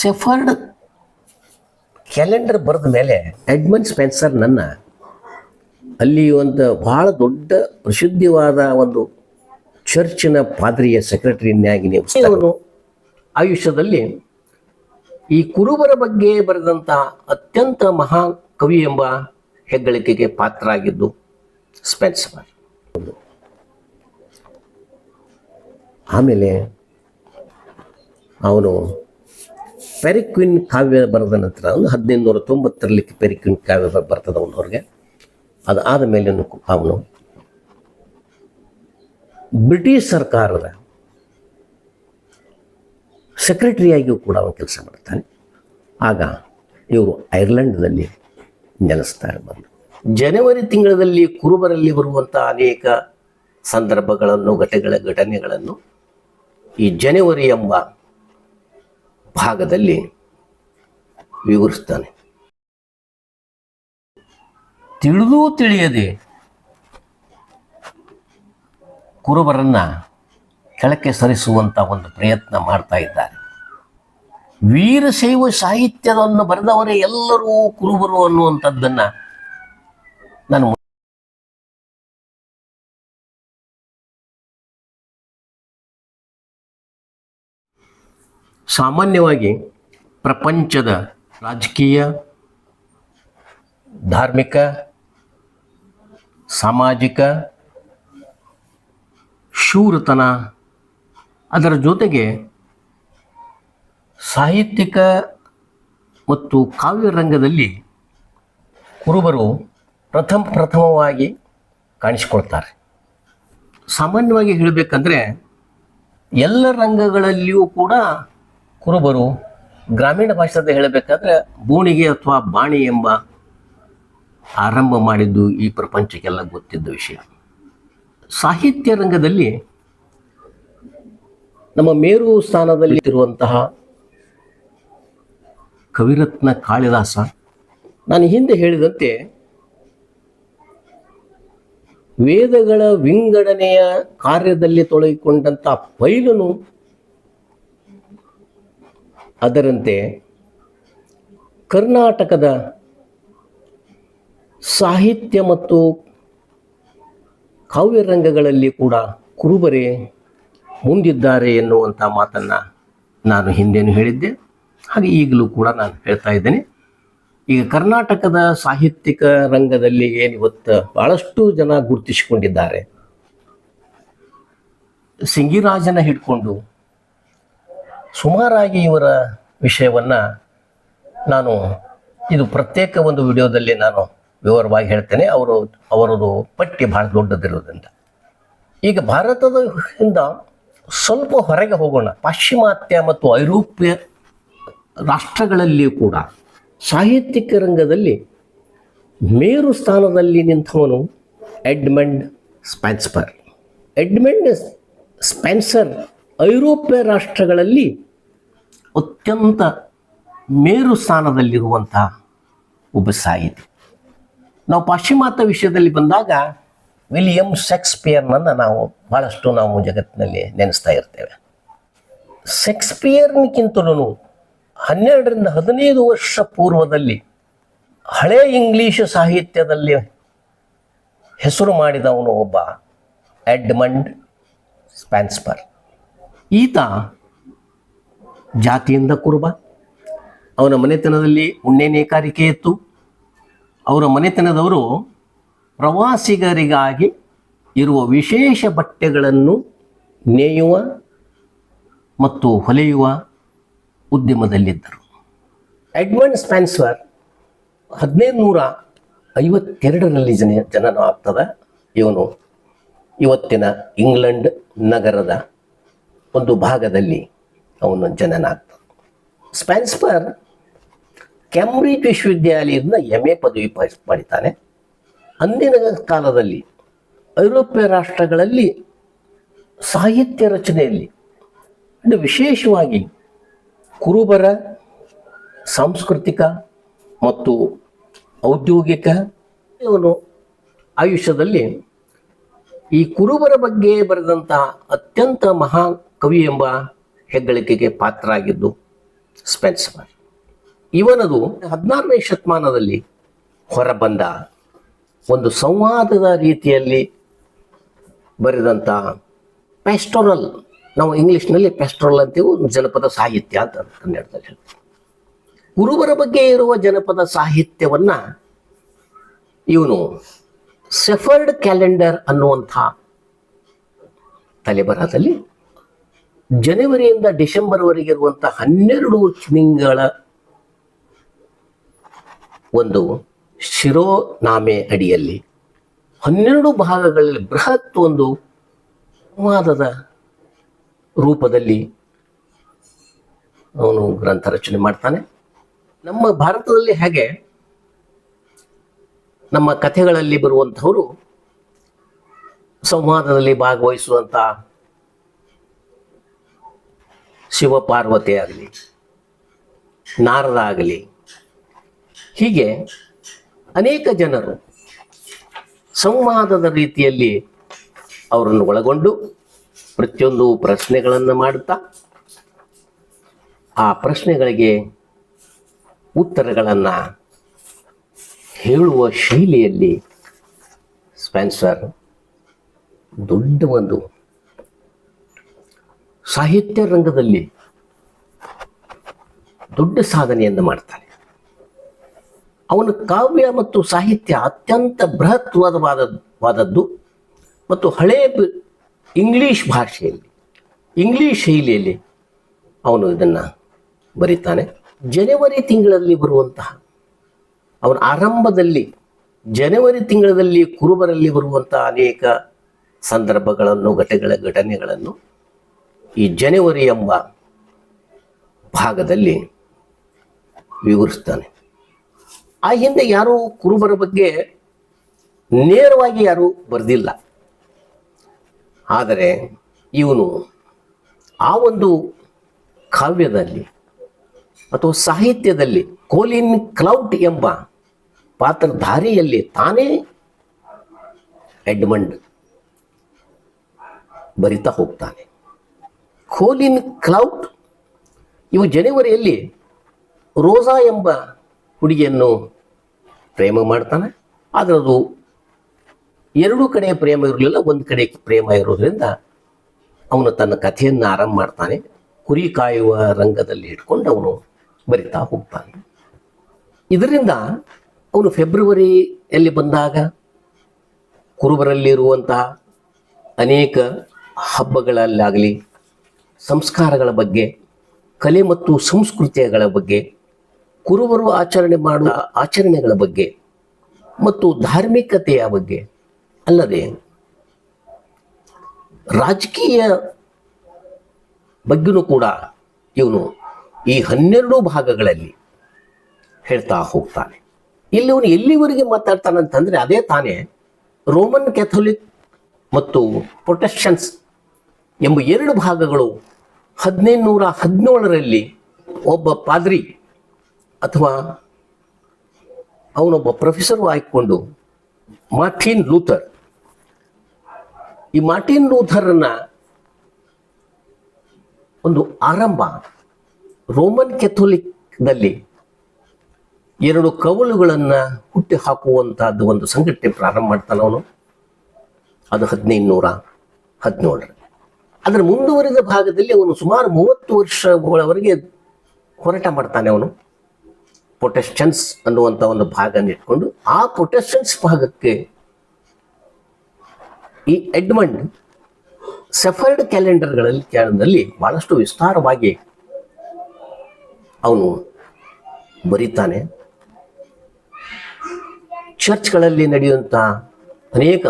Shepherd calendar ಬರೆದ ಮೇಲೆ Edmund Spencer ನನ್ನ ಅಲ್ಲಿ ಒಂದು ಭಾಳ ದೊಡ್ಡ ಪ್ರಸಿದ್ಧವಾದ ಒಂದು ಚರ್ಚಿನ ಪಾದ್ರಿಯ ಸೆಕ್ರೆಟರಿಯನ್ನಾಗಿ ನೀವು ಅವನು ಆಯುಷ್ಯದಲ್ಲಿ ಈ ಕುರುಬರ ಬಗ್ಗೆ ಬರೆದಂಥ ಅತ್ಯಂತ ಮಹಾ ಕವಿ ಎಂಬ ಹೆಗ್ಗಳಿಕೆಗೆ ಪಾತ್ರ ಆಗಿದ್ದು ಸ್ಪೆನ್ಸರ್ ಆಮೇಲೆ ಅವನು ಪೆರಿಕ್ವಿನ್ ಕಾವ್ಯ ಬರೆದ ನಂತರ ಒಂದು ಹದಿನೈದು ನೂರ ತೊಂಬತ್ತರಲ್ಲಿ ಪೆರಿಕ್ವಿನ್ ಕಾವ್ಯ ಬರ್ತದ ಬರ್ತದೆ ಅವನವ್ರಿಗೆ ಅದು ಆದ ಮೇಲೆ ಅವನು, ಬ್ರಿಟಿಷ್ ಸರ್ಕಾರದ ಸೆಕ್ರೆಟರಿಯಾಗಿಯೂ ಕೂಡ ಅವನು ಕೆಲಸ ಮಾಡ್ತಾನೆ. ಆಗ ಇವರು ಐರ್ಲೆಂಡ್ನಲ್ಲಿ ನೆಲೆಸ್ತಾರೆ ಬಂದು. ಜನವರಿ ತಿಂಗಳಲ್ಲಿ ಕುರುಬರಲ್ಲಿ ಬರುವಂಥ ಅನೇಕ ಸಂದರ್ಭಗಳನ್ನು, ಘಟಗಳ ಘಟನೆಗಳನ್ನು ಈ ಜನವರಿ ಎಂಬ ಭಾಗದಲ್ಲಿ ವಿವರಿಸ್ತಾನೆ ತಿಳಿದೂ ತಿಳಿಯದೆ ಕುರುಬರನ್ನ ಕೆಳಕ್ಕೆ ಸರಿಸುವಂತ ಒಂದು ಪ್ರಯತ್ನ ಮಾಡ್ತಾ ಇದ್ದಾರೆ. ವೀರಶೈವ ಸಾಹಿತ್ಯವನ್ನು ಬರೆದವರೇ ಎಲ್ಲರೂ ಕುರುಬರು ಅನ್ನುವಂಥದ್ದನ್ನ ನಾನು ಸಾಮಾನ್ಯವಾಗಿ ಪ್ರಪಂಚದ ರಾಜಕೀಯ, ಧಾರ್ಮಿಕ, ಸಾಮಾಜಿಕ ಶೂರತನ ಅದರ ಜೊತೆಗೆ ಸಾಹಿತ್ಯಿಕ ಮತ್ತು ಕಾವ್ಯರಂಗದಲ್ಲಿ ಕುರುಬರು ಪ್ರಥಮ ಪ್ರಥಮವಾಗಿ ಕಾಣಿಸಿಕೊಳ್ತಾರೆ. ಸಾಮಾನ್ಯವಾಗಿ ಹೇಳಬೇಕಂದ್ರೆ ಎಲ್ಲ ರಂಗಗಳಲ್ಲಿಯೂ ಕೂಡ ಕುರುಬರು ಗ್ರಾಮೀಣ ಭಾಷೆದ ಹೇಳಬೇಕಾದ್ರೆ ಬೋಣಿಗೆ ಅಥವಾ ಬಾಣಿ ಎಂಬ ಆರಂಭ ಮಾಡಿದ್ದು ಈ ಪ್ರಪಂಚಕ್ಕೆಲ್ಲ ಗೊತ್ತಿದ್ದ ವಿಷಯ. ಸಾಹಿತ್ಯ ರಂಗದಲ್ಲಿ ನಮ್ಮ ಮೇರು ಸ್ಥಾನದಲ್ಲಿ ಇರುವಂತಹ ಕವಿರತ್ನ ಕಾಳಿದಾಸ ನಾನು ಹಿಂದೆ ಹೇಳಿದಂತೆ ವೇದಗಳ ವಿಂಗಡಣೆಯ ಕಾರ್ಯದಲ್ಲಿ ತೊಡಗಿಕೊಂಡಂಥ ಪೈಲನು ಅದರಂತೆ ಕರ್ನಾಟಕದ ಸಾಹಿತ್ಯ ಮತ್ತು ಕಾವ್ಯರಂಗಗಳಲ್ಲಿ ಕೂಡ ಕುರುಬರೆ ಮುಂದಿದ್ದಾರೆ ಎನ್ನುವಂಥ ಮಾತನ್ನು ನಾನು ಹಿಂದೇನು ಹೇಳಿದ್ದೆ. ಹಾಗೆ ಈಗಲೂ ಕೂಡ ನಾನು ಹೇಳ್ತಾ ಇದ್ದೇನೆ. ಈಗ ಕರ್ನಾಟಕದ ಸಾಹಿತ್ಯಿಕ ರಂಗದಲ್ಲಿ ಏನಿವತ್ತು ಭಾಳಷ್ಟು ಜನ ಗುರುತಿಸಿಕೊಂಡಿದ್ದಾರೆ. ಸಿಂಗಿರಾಜನ ಹಿಡ್ಕೊಂಡು ಸುಮಾರಾಗಿ ಇವರ ವಿಷಯವನ್ನು ನಾನು ಇದು ಪ್ರತ್ಯೇಕ ಒಂದು ವಿಡಿಯೋದಲ್ಲಿ ನಾನು ವಿವರವಾಗಿ ಹೇಳ್ತೇನೆ. ಅವರು, ಅವರದು ಪಟ್ಟಿ ಭಾಳ ದೊಡ್ಡದಿರುವುದರಿಂದ. ಈಗ ಭಾರತದ ಹಿಂದ ಸ್ವಲ್ಪ ಹೊರಗೆ ಹೋಗೋಣ. ಪಾಶ್ಚಿಮಾತ್ಯ ಮತ್ತು ಐರೋಪ್ಯ ರಾಷ್ಟ್ರಗಳಲ್ಲಿಯೂ ಕೂಡ ಸಾಹಿತ್ಯಿಕ ರಂಗದಲ್ಲಿ ಮೇರು ಸ್ಥಾನದಲ್ಲಿ ನಿಂತವನು ಎಡ್ಮಂಡ್ ಸ್ಪೆನ್ಸ್ಪರ್ ಎಡ್ಮಂಡ್ ಸ್ಪೆನ್ಸರ್ ಐರೋಪ್ಯ ರಾಷ್ಟ್ರಗಳಲ್ಲಿ ಅತ್ಯಂತ ಮೇರು ಸ್ಥಾನದಲ್ಲಿರುವಂತಹ ಒಬ್ಬ ಸಾಹಿತಿ. ನಾವು ಪಾಶ್ಚಿಮಾತ್ಯ ವಿಷಯದಲ್ಲಿ ಬಂದಾಗ ವಿಲಿಯಂ ಶೇಕ್ಸ್ಪಿಯರ್ನನ್ನು ನಾವು ಭಾಳಷ್ಟು ನಾವು ಜಗತ್ತಿನಲ್ಲಿ ನೆನೆಸ್ತಾ ಇರ್ತೇವೆ. ಶೇಕ್ಸ್ಪಿಯರ್ನಿಗಿಂತಲೂ ಹನ್ನೆರಡರಿಂದ ಹದಿನೈದು ವರ್ಷ ಪೂರ್ವದಲ್ಲಿ ಹಳೆ ಇಂಗ್ಲಿಷ್ ಸಾಹಿತ್ಯದಲ್ಲಿ ಹೆಸರು ಮಾಡಿದವನು ಒಬ್ಬ ಎಡ್ಮಂಡ್ ಸ್ಪ್ಯಾನ್ಸ್ಪರ್ ಈತ ಜಾತಿಯಿಂದ ಕುರುಬ. ಅವನ ಮನೆತನದಲ್ಲಿ ಉಣ್ಣೆ ನೇಕಾರಿಕೆ ಇತ್ತು. ಅವರ ಮನೆತನದವರು ಪ್ರವಾಸಿಗರಿಗಾಗಿ ಇರುವ ವಿಶೇಷ ಬಟ್ಟೆಗಳನ್ನು ನೇಯುವ ಮತ್ತು ಹೊಲೆಯುವ ಉದ್ಯಮದಲ್ಲಿದ್ದರು. ಎಡ್ಮಂಡ್ ಸ್ಪ್ಯಾನ್ಸ್ವರ್ ಹದಿನೈದು ನೂರ ಐವತ್ತೆರಡರಲ್ಲಿ ಜನ ಜನನ ಆಗ್ತದೆ ಇವನು ಇವತ್ತಿನ ಇಂಗ್ಲೆಂಡ್ ನಗರದ ಒಂದು ಭಾಗದಲ್ಲಿ ಅವನು ಜನನ ಆಗ್ತದೆ ಸ್ಪ್ಯಾನ್ಸ್ಪರ್ ಕ್ಯಾಂಬ್ರಿಡ್ಜ್ ವಿಶ್ವವಿದ್ಯಾಲಯದಿಂದ ಎಂ ಎ ಪದವಿ ಪಡಿತಾನೆ. ಅಂದಿನ ಕಾಲದಲ್ಲಿ ಐರೋಪ್ಯ ರಾಷ್ಟ್ರಗಳಲ್ಲಿ ಸಾಹಿತ್ಯ ರಚನೆಯಲ್ಲಿ ಅಂದರೆ ವಿಶೇಷವಾಗಿ ಕುರುಬರ, ಸಾಂಸ್ಕೃತಿಕ ಮತ್ತು ಔದ್ಯೋಗಿಕ ಇವನು ಆಯುಷ್ಯದಲ್ಲಿ ಈ ಕುರುಬರ ಬಗ್ಗೆ ಬರೆದಂತಹ ಅತ್ಯಂತ ಮಹಾ ಕವಿ ಎಂಬ ಹೆಗ್ಗಳಿಕೆಗೆ ಪಾತ್ರ ಆಗಿದ್ದು ಸ್ಪೆನ್ಸರ್. ಇವನದು ಹದಿನಾರನೇ ಶತಮಾನದಲ್ಲಿ ಹೊರಬಂದ ಒಂದು ಸಂವಾದದ ರೀತಿಯಲ್ಲಿ ಬರೆದಂಥ ಪೆಸ್ಟೋರಲ್ ನಾವು ಇಂಗ್ಲಿಷ್ನಲ್ಲಿ ಪೆಸ್ಟೋರಲ್ ಅಂತೀವಿ ಜನಪದ ಸಾಹಿತ್ಯ ಅಂತ ಕನ್ನಡದಲ್ಲಿ ಹೇಳ್ತೀವಿ. ಕುರುಬರ ಬಗ್ಗೆ ಇರುವ ಜನಪದ ಸಾಹಿತ್ಯವನ್ನ ಇವನು ಸೆಫರ್ಡ್ ಕ್ಯಾಲೆಂಡರ್ ಅನ್ನುವಂಥ ತಲೆಬರಹದಲ್ಲಿ ಜನವರಿಯಿಂದ ಡಿಸೆಂಬರ್ವರೆಗೆ ಇರುವಂತಹ ಹನ್ನೆರಡು ತಿಂಗಳ ಒಂದು ಶಿರೋನಾಮೆ ಅಡಿಯಲ್ಲಿ ಹನ್ನೆರಡು ಭಾಗಗಳಲ್ಲಿ ಬೃಹತ್ ಒಂದು ವಾದದ ರೂಪದಲ್ಲಿ ಅವನು ಗ್ರಂಥ ರಚನೆ ಮಾಡ್ತಾನೆ. ನಮ್ಮ ಭಾರತದಲ್ಲಿ ಹೇಗೆ? ನಮ್ಮ ಕಥೆಗಳಲ್ಲಿ ಬರುವಂಥವರು ಸಂವಾದದಲ್ಲಿ ಭಾಗವಹಿಸುವಂಥ ಶಿವಪಾರ್ವತಿ ಆಗಲಿ, ನಾರದ ಆಗಲಿ, ಹೀಗೆ ಅನೇಕ ಜನರು ಸಂವಾದದ ರೀತಿಯಲ್ಲಿ ಅವರನ್ನು ಒಳಗೊಂಡು ಪ್ರತಿಯೊಂದು ಪ್ರಶ್ನೆಗಳನ್ನು ಮಾಡುತ್ತಾ, ಆ ಪ್ರಶ್ನೆಗಳಿಗೆ ಉತ್ತರಗಳನ್ನು ಹೇಳುವ ಶೈಲಿಯಲ್ಲಿ, ಸ್ಪೆನ್ಸರ್, ದೊಡ್ಡ ಒಂದು ಸಾಹಿತ್ಯ ರಂಗದಲ್ಲಿ ದೊಡ್ಡ ಸಾಧನೆಯನ್ನು ಮಾಡ್ತಾನೆ. ಅವನ ಕಾವ್ಯ ಮತ್ತು ಸಾಹಿತ್ಯ ಅತ್ಯಂತ ಬೃಹತ್ವಾದವಾದದ್ದು ಮತ್ತು ಹಳೇ ಇಂಗ್ಲೀಷ್ ಭಾಷೆಯಲ್ಲಿ, ಇಂಗ್ಲಿಷ್ ಶೈಲಿಯಲ್ಲಿ ಅವನು ಇದನ್ನು ಬರೀತಾನೆ. ಜನವರಿ ತಿಂಗಳಲ್ಲಿ ಬರುವಂತಹ, ಅವನ ಆರಂಭದಲ್ಲಿ ಜನವರಿ ತಿಂಗಳಲ್ಲಿ ಕುರುಬರಲ್ಲಿ ಬರುವಂತಹ ಅನೇಕ ಸಂದರ್ಭಗಳನ್ನು, ಘಟಗಳ ಘಟನೆಗಳನ್ನು ಈ ಜನವರಿ ಎಂಬ ಭಾಗದಲ್ಲಿ ವಿವರಿಸ್ತಾನೆ. ಆ ಹಿಂದೆ ಯಾರೂ ಕುರುಬರ ಬಗ್ಗೆ ನೇರವಾಗಿ ಯಾರೂ ಬರೆದಿಲ್ಲ. ಆದರೆ ಇವನು ಆ ಒಂದು ಕಾವ್ಯದಲ್ಲಿ ಅಥವಾ ಸಾಹಿತ್ಯದಲ್ಲಿ ಕೋಲಿನ್ ಕ್ಲೌಟ್ ಎಂಬ ಪಾತ್ರಧಾರಿಯಲ್ಲಿ ತಾನೇ ಎಡ್ಮಂಡ್ ಬರಿತಾ ಹೋಗ್ತಾನೆ. ಕೋಲಿನ್ ಕ್ಲೌಟ್ ಇವು ಜನವರಿಯಲ್ಲಿ ರೋಸಾ ಎಂಬ ಹುಡುಗಿಯನ್ನು ಪ್ರೇಮ ಮಾಡ್ತಾನೆ. ಆದರೆ ಅದು ಎರಡು ಕಡೆ ಪ್ರೇಮ ಇರಲಿಲ್ಲ, ಒಂದು ಕಡೆ ಪ್ರೇಮ ಇರೋದ್ರಿಂದ ಅವನು ತನ್ನ ಕಥೆಯನ್ನು ಆರಂಭ ಮಾಡ್ತಾನೆ. ಕುರಿ ಕಾಯುವ ರಂಗದಲ್ಲಿ ಇಟ್ಕೊಂಡು ಅವನು ಬರಿತಾ ಹೋಗ್ತಾನೆ. ಇದರಿಂದ ಅವನು ಫೆಬ್ರವರಿಯಲ್ಲಿ ಬಂದಾಗ ಕುರುಬರಲ್ಲಿರುವಂತಹ ಅನೇಕ ಹಬ್ಬಗಳಲ್ಲಾಗಲಿ ಸಂಸ್ಕಾರಗಳ ಬಗ್ಗೆ, ಕಲೆ ಮತ್ತು ಸಂಸ್ಕೃತಿಗಳ ಬಗ್ಗೆ, ಕುರುಬರು ಆಚರಣೆ ಮಾಡುವ ಆಚರಣೆಗಳ ಬಗ್ಗೆ ಮತ್ತು ಧಾರ್ಮಿಕತೆಯ ಬಗ್ಗೆ ಅಲ್ಲದೆ ರಾಜಕೀಯ ಬಗ್ಗೆನೂ ಕೂಡ ಇವನು ಈ ಹನ್ನೆರಡು ಭಾಗಗಳಲ್ಲಿ ಹೇಳ್ತಾ ಹೋಗ್ತಾನೆ. ಇಲ್ಲಿ ಅವನು ಎಲ್ಲಿವರೆಗೆ ಮಾತಾಡ್ತಾನಂತಂದ್ರೆ ಅದೇ ತಾನೇ ರೋಮನ್ ಕ್ಯಾಥೋಲಿಕ್ ಮತ್ತು ಪ್ರೊಟೆಕ್ಷನ್ಸ್ ಎಂಬ ಎರಡು ಭಾಗಗಳು ಹದಿನೈದು ನೂರ ಹದಿನೇಳರಲ್ಲಿ ಒಬ್ಬ ಪಾದ್ರಿ ಅಥವಾ ಅವನೊಬ್ಬ ಪ್ರೊಫೆಸರ್ ಆಯ್ಕೊಂಡು ಮಾರ್ಟಿನ್ ಲೂಥರ್. ಈ ಮಾರ್ಟಿನ್ ಲೂಥರನ್ನ ಒಂದು ಆರಂಭ ರೋಮನ್ ಕೆಥೋಲಿಕ್ನಲ್ಲಿ ಎರಡು ಕವಲುಗಳನ್ನು ಹುಟ್ಟಿ ಹಾಕುವಂತಹದ್ದು ಒಂದು ಸಂಘಟನೆ ಪ್ರಾರಂಭ ಮಾಡ್ತಾನೆ ಅವನು. ಅದು ಹದಿನೈದು ನೂರ ಹದಿನೇಳರಲ್ಲಿ. ಅದರ ಮುಂದುವರಿದ ಭಾಗದಲ್ಲಿ ಅವನು ಸುಮಾರು ಮೂವತ್ತು ವರ್ಷಗಳವರೆಗೆ ಹೋರಾಟ ಮಾಡ್ತಾನೆ ಅವನು. ಪ್ರೊಟೆಸ್ಟನ್ಸ್ ಅನ್ನುವಂಥ ಒಂದು ಭಾಗ ಇಟ್ಕೊಂಡು ಆ ಪ್ರೊಟೆಸ್ಟನ್ಸ್ ಭಾಗಕ್ಕೆ ಈ ಎಡ್ಮಂಡ್ ಸೆಫರ್ಡ್ ಕ್ಯಾಲೆಂಡರ್ಗಳಲ್ಲಿ ಕ್ಯಾಲೆಂಡರ್ನಲ್ಲಿ ಬಹಳಷ್ಟು ವಿಸ್ತಾರವಾಗಿ ಅವನು ಬರೀತಾನೆ. ಚರ್ಚ್ಗಳಲ್ಲಿ ನಡೆಯುವಂಥ ಅನೇಕ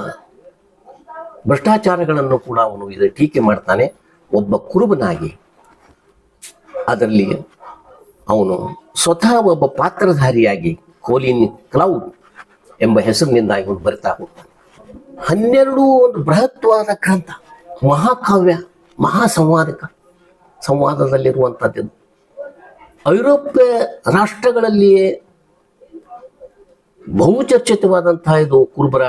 ಭ್ರಷ್ಟಾಚಾರಗಳನ್ನು ಕೂಡ ಅವನು ಇದು ಟೀಕೆ ಮಾಡ್ತಾನೆ. ಒಬ್ಬ ಕುರುಬನಾಗಿ ಅದರಲ್ಲಿ ಅವನು ಸ್ವತಃ ಒಬ್ಬ ಪಾತ್ರಧಾರಿಯಾಗಿ ಕೋಲಿನ್ ಕ್ಲೌಡ್ ಎಂಬ ಹೆಸರಿನಿಂದ ಇವನು ಬರಿತಾ ಹೋಗ್ತಾನೆ. ಹನ್ನೆರಡು ಒಂದು ಬೃಹತ್ವಾದ ಗ್ರಂಥ, ಮಹಾಕಾವ್ಯ ಮಹಾ ಸಂವಾದಕ ಸಂವಾದದಲ್ಲಿರುವಂಥದ್ದು. ಐರೋಪ್ಯ ರಾಷ್ಟ್ರಗಳಲ್ಲಿಯೇ ಬಹುಚರ್ಚಿತವಾದಂತಹ ಇದು ಕುರುಬರ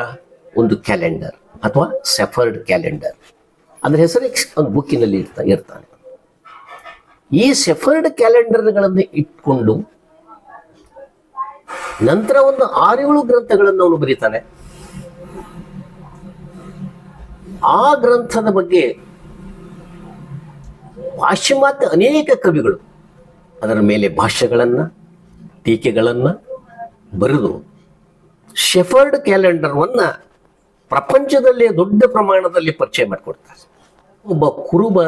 ಒಂದು ಕ್ಯಾಲೆಂಡರ್. ಅಥವಾ ಸೆಫರ್ಡ್ ಕ್ಯಾಲೆಂಡರ್ ಅದರ ಹೆಸರೇ ಒಂದು ಬುಕ್ಕಿನಲ್ಲಿ ಇರ್ತಾ ಇರ್ತಾನೆ. ಈ ಸೆಫರ್ಡ್ ಕ್ಯಾಲೆಂಡರ್ಗಳನ್ನು ಇಟ್ಕೊಂಡು ನಂತರ ಒಂದು ಆರೇಳು ಗ್ರಂಥಗಳನ್ನು ಅವನು ಬರೀತಾನೆ. ಆ ಗ್ರಂಥದ ಬಗ್ಗೆ ಪಾಶ್ಚಿಮಾತ್ಯ ಅನೇಕ ಕವಿಗಳು ಅದರ ಮೇಲೆ ಭಾಷ್ಯಗಳನ್ನು, ಟೀಕೆಗಳನ್ನು ಬರೆದು ಶೆಫರ್ಡ್ ಕ್ಯಾಲೆಂಡರ್ವನ್ನು ಪ್ರಪಂಚದಲ್ಲೇ ದೊಡ್ಡ ಪ್ರಮಾಣದಲ್ಲಿ ಪರಿಚಯ ಮಾಡಿಕೊಡ್ತಾರೆ. ಒಬ್ಬ ಕುರುಬ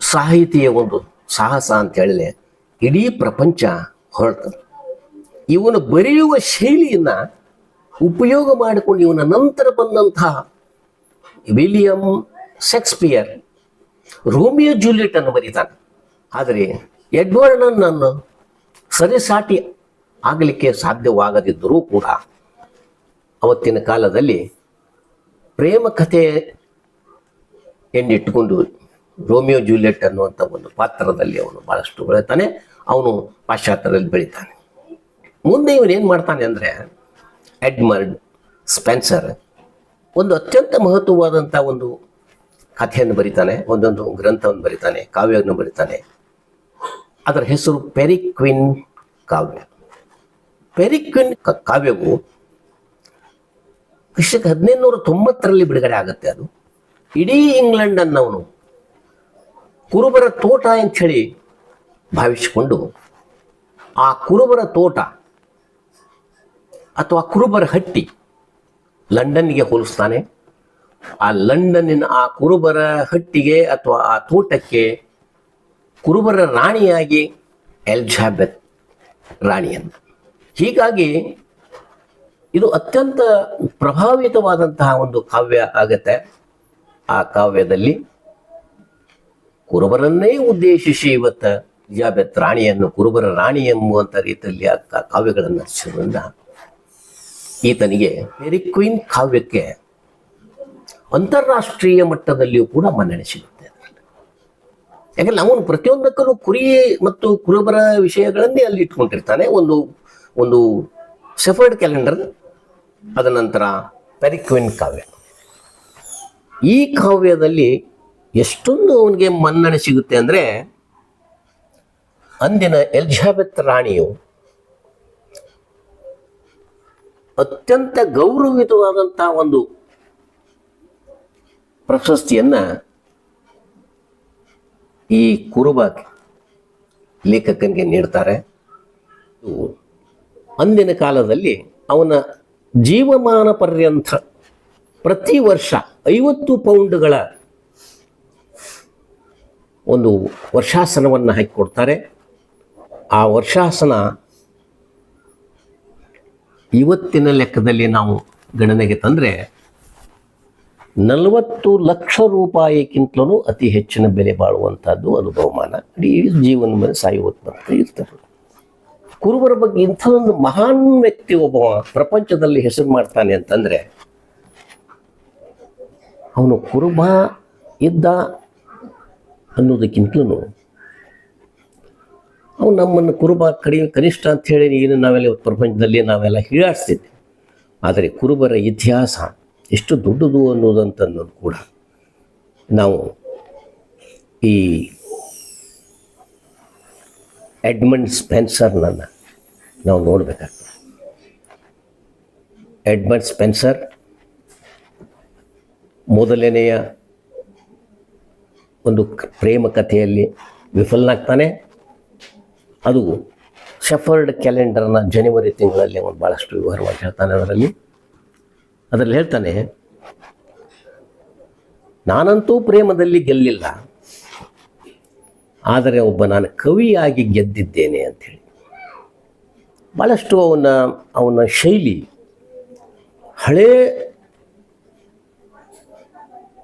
ಸಾಹಿತಿಯ ಒಂದು ಸಾಹಸ ಅಂತ ಹೇಳಿದ್ರೆ ಇಡೀ ಪ್ರಪಂಚ ಹೊರಡ್ತದೆ ಇವನು ಬರೆಯುವ ಶೈಲಿಯನ್ನ ಉಪಯೋಗ ಮಾಡಿಕೊಂಡು ಇವನ ನಂತರ ಬಂದಂತಹ ವಿಲಿಯಂ ಶೇಕ್ಸ್ಪಿಯರ್, ರೋಮಿಯೋ ಜೂಲಿಯಟ್ ಅನ್ನು ಬರೀತಾನೆ. ಆದರೆ ಎಡ್ವರ್ಡನನ್ನು ಸರಿಸಾಟಿ ಆಗಲಿಕ್ಕೆ ಸಾಧ್ಯವಾಗದಿದ್ದರೂ ಕೂಡ ಅವತ್ತಿನ ಕಾಲದಲ್ಲಿ ಪ್ರೇಮ ಕಥೆ ಎಂದಿಟ್ಟುಕೊಂಡು ರೋಮಿಯೋ ಜೂಲಿಯಟ್ ಅನ್ನುವಂಥ ಒಂದು ಪಾತ್ರದಲ್ಲಿ ಅವನು ಬಹಳಷ್ಟು ಬೆಳಿತಾನೆ ಅವನು ಪಾಶ್ಚಾತ್ಯದಲ್ಲಿ ಬೆಳಿತಾನೆ. ಮುಂದೆ ಇವನು ಏನು ಮಾಡ್ತಾನೆ ಅಂದರೆ ಎಡ್ಮರ್ಡ್ ಸ್ಪೆನ್ಸರ್ ಒಂದು ಅತ್ಯಂತ ಮಹತ್ವವಾದಂಥ ಒಂದು ಕಥೆಯನ್ನು ಬರಿತಾನೆ. ಒಂದೊಂದು ಗ್ರಂಥವನ್ನು ಬರಿತಾನೆ, ಕಾವ್ಯವನ್ನು ಬರಿತಾನೆ. ಅದರ ಹೆಸರು ಪೆರಿಕ್ವಿನ್ ಕಾವ್ಯ. ಪೆರಿಕ್ವಿನ್ ಕಾವ್ಯವು ಕ್ರಿಸ್ತಕ್ಕೆ ಹದಿನೈದುನೂರ ತೊಂಬತ್ತರಲ್ಲಿ ಬಿಡುಗಡೆ ಆಗುತ್ತೆ ಅದು. ಇಡೀ ಇಂಗ್ಲೆಂಡ್ ಅನ್ನವನು ಕುರುಬರ ತೋಟ ಅಂಥೇಳಿ ಭಾವಿಸಿಕೊಂಡು ಆ ಕುರುಬರ ತೋಟ ಅಥವಾ ಕುರುಬರ ಹಟ್ಟಿ ಲಂಡನ್ಗೆ ಹೋಲಿಸ್ತಾನೆ. ಆ ಲಂಡನ್ನಿನ ಆ ಕುರುಬರ ಹಟ್ಟಿಗೆ ಅಥವಾ ಆ ತೋಟಕ್ಕೆ ಕುರುಬರ ರಾಣಿಯಾಗಿ ಎಲ್ಜಾಬೆತ್ ರಾಣಿಯನ್ನು ಹೀಗಾಗಿ ಇದು ಅತ್ಯಂತ ಪ್ರಭಾವಿತವಾದಂತಹ ಒಂದು ಕಾವ್ಯ ಆಗತ್ತೆ. ಆ ಕಾವ್ಯದಲ್ಲಿ ಕುರುಬರನ್ನೇ ಉದ್ದೇಶಿಸಿ ಇವತ್ತ ಜಾಬೆತ್ ರಾಣಿಯನ್ನು ಕುರುಬರ ರಾಣಿ ಎಂಬುವಂತ ರೀತಿಯಲ್ಲಿ ಆ ಕಾವ್ಯಗಳನ್ನು ಹಚ್ಚಿರೋದ್ರಿಂದ ಈತನಿಗೆ ಪೆರಿಕ್ವಿನ್ ಕಾವ್ಯಕ್ಕೆ ಅಂತಾರಾಷ್ಟ್ರೀಯ ಮಟ್ಟದಲ್ಲಿಯೂ ಕೂಡ ಮನ್ನಣೆ ಸಿಗುತ್ತೆ. ಯಾಕಂದ್ರೆ ಅವನು ಪ್ರತಿಯೊಂದಕ್ಕೂ ಕುರಿ ಮತ್ತು ಕುರುಬರ ವಿಷಯಗಳನ್ನೇ ಅಲ್ಲಿ ಇಟ್ಕೊಂಡಿರ್ತಾನೆ. ಒಂದು ಒಂದು ಸೆಫರ್ಡ್ ಕ್ಯಾಲೆಂಡರ್ ಅದ ನಂತರ ಪೆರಿಕ್ವಿನ್ ಕಾವ್ಯ. ಈ ಕಾವ್ಯದಲ್ಲಿ ಎಷ್ಟೊಂದು ಅವನಿಗೆ ಮನ್ನಣೆ ಸಿಗುತ್ತೆ ಅಂದರೆ ಅಂದಿನ ಎಲಿಜಾಬೆತ್ ರಾಣಿಯು ಅತ್ಯಂತ ಗೌರವಿತವಾದಂಥ ಒಂದು ಪ್ರಶಸ್ತಿಯನ್ನ ಈ ಕುರುಬ ಲೇಖಕನಿಗೆ ನೀಡ್ತಾರೆ. ಅಂದಿನ ಕಾಲದಲ್ಲಿ ಅವನ ಜೀವಮಾನ ಪರ್ಯಂತ ಪ್ರತಿ ವರ್ಷ ಐವತ್ತು ಪೌಂಡ್ಗಳ ಒಂದು ವರ್ಷಾಸನವನ್ನು ಹಾಕಿಕೊಡ್ತಾರೆ. ಆ ವರ್ಷಾಸನ ಇವತ್ತಿನ ಲೆಕ್ಕದಲ್ಲಿ ನಾವು ಗಣನೆಗೆ ತಂದರೆ ನಲವತ್ತು ಲಕ್ಷ ರೂಪಾಯಿಗಿಂತಲೂ ಅತಿ ಹೆಚ್ಚಿನ ಬೆಲೆ ಬಾಳುವಂಥದ್ದು ಅದು ಬಹುಮಾನ ಇಡೀ ಜೀವನ ಮೇಲೆ ಸಾಯುವ ತನಕ ಇರ್ತಾರೆ ಕುರುಬರ ಬಗ್ಗೆ ಇಂಥದೊಂದು ಮಹಾನ್ ವ್ಯಕ್ತಿ ಒಬ್ಬ ಪ್ರಪಂಚದಲ್ಲಿ ಹೆಸರು ಮಾಡ್ತಾನೆ ಅಂತಂದರೆ, ಅವನು ಕುರುಬ ಇದ್ದ ಅನ್ನೋದಕ್ಕಿಂತಲೂ ಅವನು ನಮ್ಮನ್ನು ಕುರುಬ ಕಡಿಮೆ ಕನಿಷ್ಠ ಅಂತ ಹೇಳಿ ಏನು ನಾವೆಲ್ಲ ಪ್ರಪಂಚದಲ್ಲಿ ನಾವೆಲ್ಲ ಹೀಳಾಡಿಸ್ತಿದ್ದೆ ಆದರೆ ಕುರುಬರ ಇತಿಹಾಸ ಎಷ್ಟು ದೊಡ್ಡದು ಅನ್ನೋದಂತನ್ನೋದು ಕೂಡ ನಾವು ಈ ಎಡ್ಮಂಡ್ ಸ್ಪೆನ್ಸರ್ನನ್ನು ನಾವು ನೋಡಬೇಕಾಗ್ತದೆ. ಎಡ್ಮಂಡ್ ಸ್ಪೆನ್ಸರ್, ಮೊದಲನೆಯ ಒಂದು ಪ್ರೇಮ ಕಥೆಯಲ್ಲಿ ವಿಫಲನಾಗ್ತಾನೆ ಅದು ಶಫರ್ಡ್ ಕ್ಯಾಲೆಂಡರ್ನ ಜನವರಿ ತಿಂಗಳಲ್ಲಿ ಅವನು ಭಾಳಷ್ಟು ವಿವರವಾಗಿ ಹೇಳ್ತಾನೆ ಅದರಲ್ಲಿ. ಅದರಲ್ಲಿ ಹೇಳ್ತಾನೆ, ನಾನಂತೂ ಪ್ರೇಮದಲ್ಲಿ ಗೆಲ್ಲಿಲ್ಲ, ಆದರೆ ಒಬ್ಬ ನಾನು ಕವಿಯಾಗಿ ಗೆದ್ದಿದ್ದೇನೆ ಅಂಥೇಳಿ. ಭಾಳಷ್ಟು ಅವನ ಅವನ ಶೈಲಿ. ಹಳೇ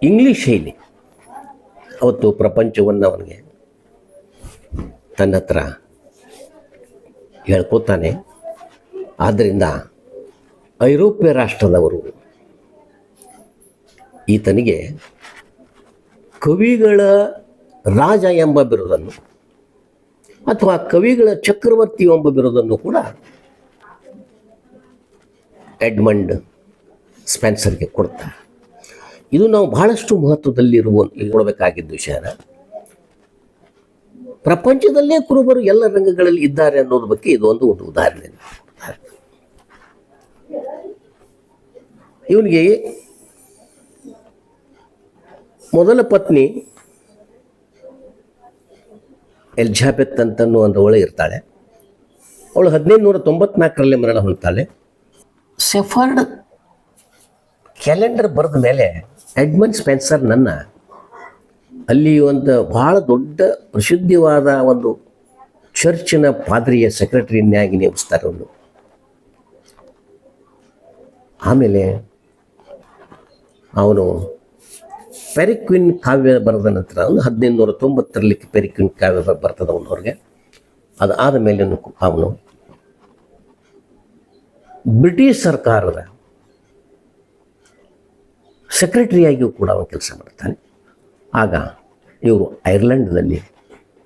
ಇಂಗ್ಲಿಷ್ ಶೈಲಿ ಅವತ್ತು ಪ್ರಪಂಚವನ್ನು ಅವನಿಗೆ ತನ್ನ ಹತ್ರ ಹೇಳ್ಕೊತಾನೆ. ಆದ್ದರಿಂದ ಐರೋಪ್ಯ ರಾಷ್ಟ್ರದವರು ಈತನಿಗೆ ಕವಿಗಳ ರಾಜ ಎಂಬ ಬಿರುದನ್ನು ಅಥವಾ ಕವಿಗಳ ಚಕ್ರವರ್ತಿ ಎಂಬ ಬಿರುದನ್ನು ಕೂಡ ಎಡ್ಮಂಡ್ ಸ್ಪೆನ್ಸರ್ಗೆ ಕೊಡ್ತಾರೆ. ಇದು ನಾವು ಬಹಳಷ್ಟು ಮಹತ್ವದಲ್ಲಿರುವ ನೋಡಬೇಕಾಗಿದ್ದು ವಿಷಯನ. ಪ್ರಪಂಚದಲ್ಲೇ ಕುರುಬರು ಎಲ್ಲ ರಂಗಗಳಲ್ಲಿ ಇದ್ದಾರೆ ಅನ್ನೋದ್ರ ಬಗ್ಗೆ ಇದು ಒಂದು ಒಂದು ಉದಾಹರಣೆ ಇವನಿಗೆ ಮೊದಲ ಪತ್ನಿ ಎಲಿಜಾಬೆತ್ ಒಂದು ಅವಳು ಇರ್ತಾಳೆ. ಅವಳು ಹದಿನೈದು ನೂರ ತೊಂಬತ್ನಾಲ್ಕರಲ್ಲಿ ಮರಣ ಹೊಂದ್ತಾಳೆ. ಸೆಫರ್ಡ್ ಕ್ಯಾಲೆಂಡರ್ ಬರೆದ ಮೇಲೆ ಎಡ್ಮಂಡ್ ಸ್ಪೆನ್ಸರ್ ನನ್ನ ಅಲ್ಲಿ ಒಂದು ಭಾಳ ದೊಡ್ಡ ಪ್ರಸಿದ್ಧವಾದ ಒಂದು ಚರ್ಚಿನ ಪಾದ್ರಿಯ ಸೆಕ್ರೆಟರಿಯನ್ನಾಗಿ ನೇಮಿಸ್ತಾರೆ ಅವನು. ಆಮೇಲೆ ಅವನು ಪೆರಿಕ್ವಿನ್ ಕಾವ್ಯ ಬರೆದ ನಂತರ ಒಂದು ಹದಿನೈದು ನೂರ ತೊಂಬತ್ತರಲ್ಲಿ ಪೆರಿಕ್ವಿನ್ ಕಾವ್ಯ ಬರ್ತದ ಬರ್ತದೆ ಅವ್ರಿಗೆ. ಅದು ಆದ ಮೇಲೆ ಅವನು ಬ್ರಿಟಿಷ್ ಸರ್ಕಾರದ ಸೆಕ್ರೆಟರಿಯಾಗಿಯೂ ಕೂಡ ಅವನು ಕೆಲಸ ಮಾಡ್ತಾನೆ. ಆಗ ಇವರು ಐರ್ಲೆಂಡ್ನಲ್ಲಿ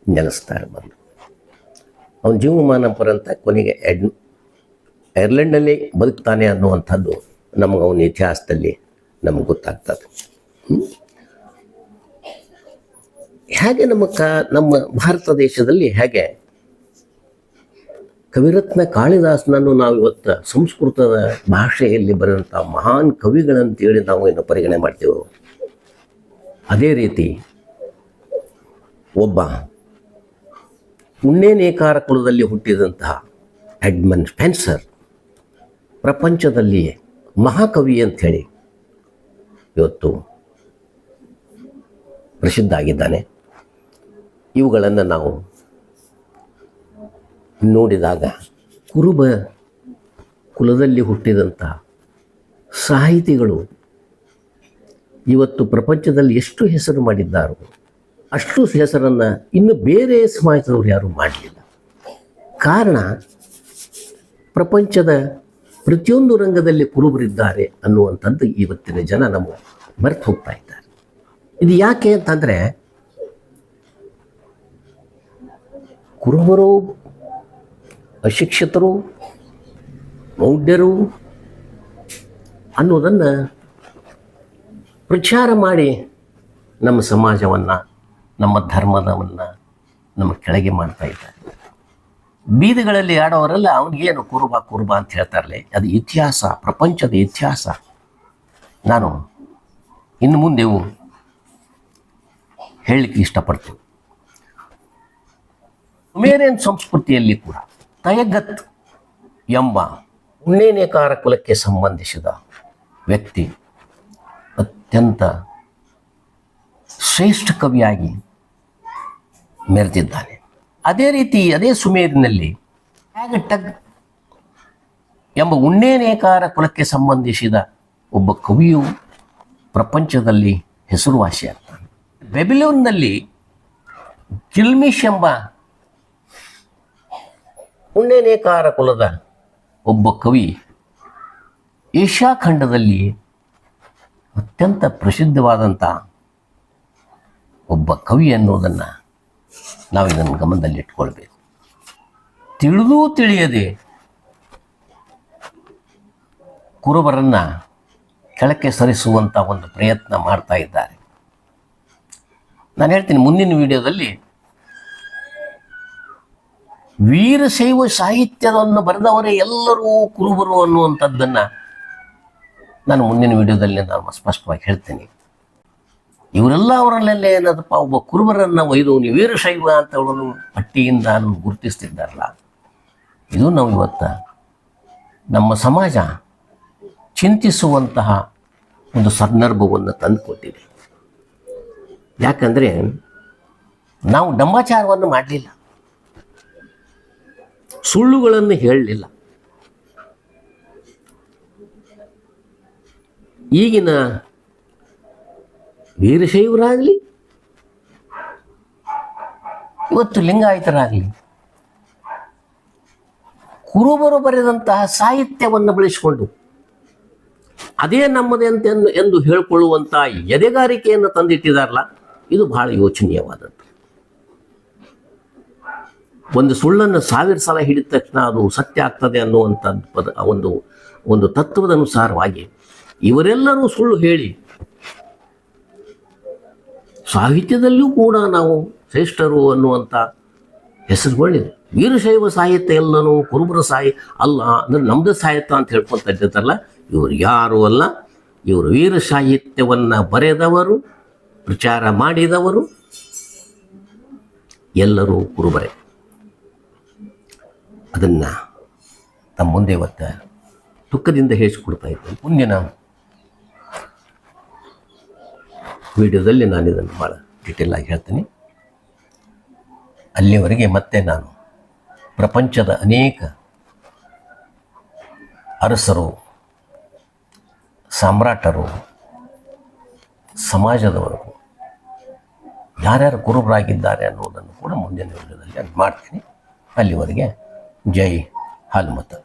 ನೆಲೆಸ್ತಾರೆ ಬಂದು. ಅವನ ಜೀವಮಾನ ಪರಂತ ಕೊನೆಗೆ ಎಡ್ ಐರ್ಲೆಂಡ್ನಲ್ಲಿ ಬದುಕ್ತಾನೆ ಅನ್ನುವಂಥದ್ದು ನಮಗೆ ಅವನ ಇತಿಹಾಸದಲ್ಲಿ ನಮಗೆ ಗೊತ್ತಾಗ್ತದೆ. ಹ್ಮ್? ಹೇಗೆ ನಮ್ಮ ಕ, ನಮ್ಮ ಭಾರತ ದೇಶದಲ್ಲಿ ಹೇಗೆ? ಕವಿರತ್ನ ಕಾಳಿದಾಸನನ್ನು ನಾವು ಇವತ್ತು ಸಂಸ್ಕೃತದ ಭಾಷೆಯಲ್ಲಿ ಬರೆದಂಥ ಮಹಾನ್ ಕವಿಗಳಂತೇಳಿ ನಾವು ಏನು ಪರಿಗಣನೆ ಮಾಡ್ತೇವೆ. ಅದೇ ರೀತಿ ಒಬ್ಬ ಪುಣ್ಯನೇಕಾರ ಕುಲದಲ್ಲಿ ಹುಟ್ಟಿದಂತಹ ಎಡ್ಮನ್ ಸ್ಪೆನ್ಸರ್ ಪ್ರಪಂಚದಲ್ಲಿ ಮಹಾಕವಿ ಅಂಥೇಳಿ ಇವತ್ತು ಪ್ರಸಿದ್ಧ ಆಗಿದ್ದಾನೆ ಇವುಗಳನ್ನು ನಾವು ನೋಡಿದಾಗ ಕುರುಬ ಕುಲದಲ್ಲಿ ಹುಟ್ಟಿದಂಥ ಸಾಹಿತಿಗಳು ಇವತ್ತು ಪ್ರಪಂಚದಲ್ಲಿ ಎಷ್ಟು ಹೆಸರು ಮಾಡಿದ್ದಾರೋ ಅಷ್ಟು ಹೆಸರನ್ನು ಇನ್ನು ಬೇರೆ ಸಮಾಜದವರು ಯಾರೂ ಮಾಡಲಿಲ್ಲ. ಕಾರಣ ಪ್ರಪಂಚದ ಪ್ರತಿಯೊಂದು ರಂಗದಲ್ಲಿ ಕುರುಬರಿದ್ದಾರೆ ಅನ್ನುವಂಥದ್ದು ಇವತ್ತಿನ ಜನ ನಮ್ಮ ಮರೆತು ಹೋಗ್ತಾ ಇದ್ದಾರೆ. ಇದು ಯಾಕೆ ಅಂತಂದರೆ ಕುರುಬರು ಅಶಿಕ್ಷಿತರು, ಮೌಢ್ಯರು ಅನ್ನೋದನ್ನು ಪ್ರಚಾರ ಮಾಡಿ ನಮ್ಮ ಸಮಾಜವನ್ನು, ನಮ್ಮ ಧರ್ಮದವನ್ನು ನಮ್ಮ ಕೆಳಗೆ ಮಾಡ್ತಾ ಇದ್ದಾರೆ. ಬೀದಿಗಳಲ್ಲಿ ಆಡೋರೆಲ್ಲ ಅವನಿಗೇನು ಕುರುಬ ಕುರುಬ ಅಂತ ಹೇಳ್ತಾರಲ್ಲ, ಅದು ಇತಿಹಾಸ, ಪ್ರಪಂಚದ ಇತಿಹಾಸ. ನಾನು ಇನ್ನು ಮುಂದೆವು ಹೇಳಲಿಕ್ಕೆ ಇಷ್ಟಪಡ್ತೀನಿ. ಸುಮೇರಿಯನ್ ಸಂಸ್ಕೃತಿಯಲ್ಲಿ ಕೂಡ ತಯಗತ್ ಎಂಬ ಉಣ್ಣೇನೇಕಾರ ಕುಲಕ್ಕೆ ಸಂಬಂಧಿಸಿದ ವ್ಯಕ್ತಿ ಅತ್ಯಂತ ಶ್ರೇಷ್ಠ ಕವಿಯಾಗಿ ಮೆರೆದಿದ್ದಾನೆ. ಅದೇ ರೀತಿ ಅದೇ ಸುಮೇರಿನಲ್ಲಿ ಟ್ಯಾಗಟಗ್ ಎಂಬ ಉಣ್ಣೇನೇಕಾರ ಕುಲಕ್ಕೆ ಸಂಬಂಧಿಸಿದ ಒಬ್ಬ ಕವಿಯು ಪ್ರಪಂಚದಲ್ಲಿ ಹೆಸರುವಾಸಿಯಾಗ್ತಾನೆ. ಬೆಬಿಲೋನ್ನಲ್ಲಿ ಗಿಲ್ಮಿಶ್ ಎಂಬ ಉಣ್ಣೇನೇಕಾರ ಕುಲದ ಒಬ್ಬ ಕವಿ ಏಷ್ಯಾ ಖಂಡದಲ್ಲಿ ಅತ್ಯಂತ ಪ್ರಸಿದ್ಧವಾದಂಥ ಒಬ್ಬ ಕವಿ ಅನ್ನೋದನ್ನು ನಾವು ಇದನ್ನು ಗಮನದಲ್ಲಿಟ್ಕೊಳ್ಬೇಕು. ತಿಳಿದೂ ತಿಳಿಯದೆ ಕುರುಬರನ್ನು ಕೆಳಕ್ಕೆ ಸರಿಸುವಂಥ ಒಂದು ಪ್ರಯತ್ನ ಮಾಡ್ತಾ ಇದ್ದಾರೆ. ನಾನು ಹೇಳ್ತೀನಿ, ಮುಂದಿನ ವಿಡಿಯೋದಲ್ಲಿ ವೀರಶೈವ ಸಾಹಿತ್ಯವನ್ನು ಬರೆದವರೇ ಎಲ್ಲರೂ ಕುರುಬರು ಅನ್ನುವಂಥದ್ದನ್ನು ನಾನು ಮುಂದಿನ ವಿಡಿಯೋದಲ್ಲಿ ನಾನು ಸ್ಪಷ್ಟವಾಗಿ ಹೇಳ್ತೇನೆ. ಇವರೆಲ್ಲ ಅವರಲ್ಲೆಲ್ಲ ಏನದಪ್ಪ, ಒಬ್ಬ ಕುರುಬರನ್ನು ಒಯ್ದು ವೀರಶೈವ ಅಂತ ಅವಳನ್ನು ಪಟ್ಟಿಯಿಂದ ನಮ್ಗೆ ಗುರುತಿಸ್ತಿದ್ದಾರಲ್ಲ. ಇದು ನಾವು ಇವತ್ತು ನಮ್ಮ ಸಮಾಜ ಚಿಂತಿಸುವಂತಹ ಒಂದು ಸಂದರ್ಭವನ್ನು ತಂದುಕೊಟ್ಟಿದೆ. ಯಾಕಂದರೆ ನಾವು ಡಂಬಾಚಾರವನ್ನು ಮಾಡಲಿಲ್ಲ. ಸುಳ್ಳುಗಳನ್ನು ಹೇಳಲಿಲ್ಲ. ಈಗಿನ ವೀರಶೈವರಾಗಲಿ ಇವತ್ತು ಲಿಂಗಾಯತರಾಗಲಿ ಕುರುಬರು ಬರೆದಂತಹ ಸಾಹಿತ್ಯವನ್ನು ಬಳಸಿಕೊಂಡು ಅದೇ ನಮ್ಮದೇ ಅಂತ ಎಂದು ಹೇಳಿಕೊಳ್ಳುವಂತಹ ಎದೆಗಾರಿಕೆಯನ್ನು ತಂದಿಟ್ಟಿದಾರಲ್ಲ ಇದು ಬಹಳ ಯೋಚನೀಯವಾದದ್ದು. ಒಂದು ಸುಳ್ಳನ್ನು ಸಾವಿರ ಸಲ ಹಿಡಿದ ತಕ್ಷಣ ಅದು ಸತ್ಯ ಆಗ್ತದೆ ಅನ್ನುವಂಥದ್ದು ಪದ, ಒಂದು ಒಂದು ತತ್ವದ ಅನುಸಾರವಾಗಿ ಇವರೆಲ್ಲರೂ ಸುಳ್ಳು ಹೇಳಿ ಸಾಹಿತ್ಯದಲ್ಲಿಯೂ ಕೂಡ ನಾವು ಶ್ರೇಷ್ಠರು ಅನ್ನುವಂಥ ಹೆಸರುಗಳಿವೆ ವೀರಶೈವ ಸಾಹಿತ್ಯ ಎಲ್ಲನೂ ಕುರುಬರ ಸಾಹಿ ಅಲ್ಲ, ಅಂದ್ರೆ ನಮ್ಮದೇ ಸಾಹಿತ್ಯ ಅಂತ ಹೇಳ್ಕೊಂತ ಇದ್ದಾರಲ್ಲ ಇವರು ಯಾರು ಅಲ್ಲ. ಇವರು ವೀರ ಸಾಹಿತ್ಯವನ್ನು ಬರೆದವರು, ಪ್ರಚಾರ ಮಾಡಿದವರು, ಎಲ್ಲರೂ ಕುರುಬರೇ. ಅದನ್ನು ತಮ್ಮ ಮುಂದೆ ಇವತ್ತು ದುಃಖದಿಂದ ಹೇಳಿಸ್ಕೊಡ್ತಾ ಇದ್ದೇನೆ. ಮುಂದಿನ ವಿಡಿಯೋದಲ್ಲಿ ನಾನು ಇದನ್ನು ಭಾಳ ಡೀಟೇಲ್ ಆಗಿ ಹೇಳ್ತೀನಿ. ಅಲ್ಲಿವರೆಗೆ ಮತ್ತೆ ನಾನು ಪ್ರಪಂಚದ ಅನೇಕ ಅರಸರು, ಸಾಮ್ರಾಟರು ಸಮಾಜದವರು ಯಾರ್ಯಾರು ಕುರುಬರಾಗಿದ್ದಾರೆ ಅನ್ನೋದನ್ನು ಕೂಡ ಮುಂದಿನ ವಿಡಿಯೋದಲ್ಲಿ ಮಾಡ್ತೀನಿ. ಅಲ್ಲಿವರೆಗೆ जय हालमत.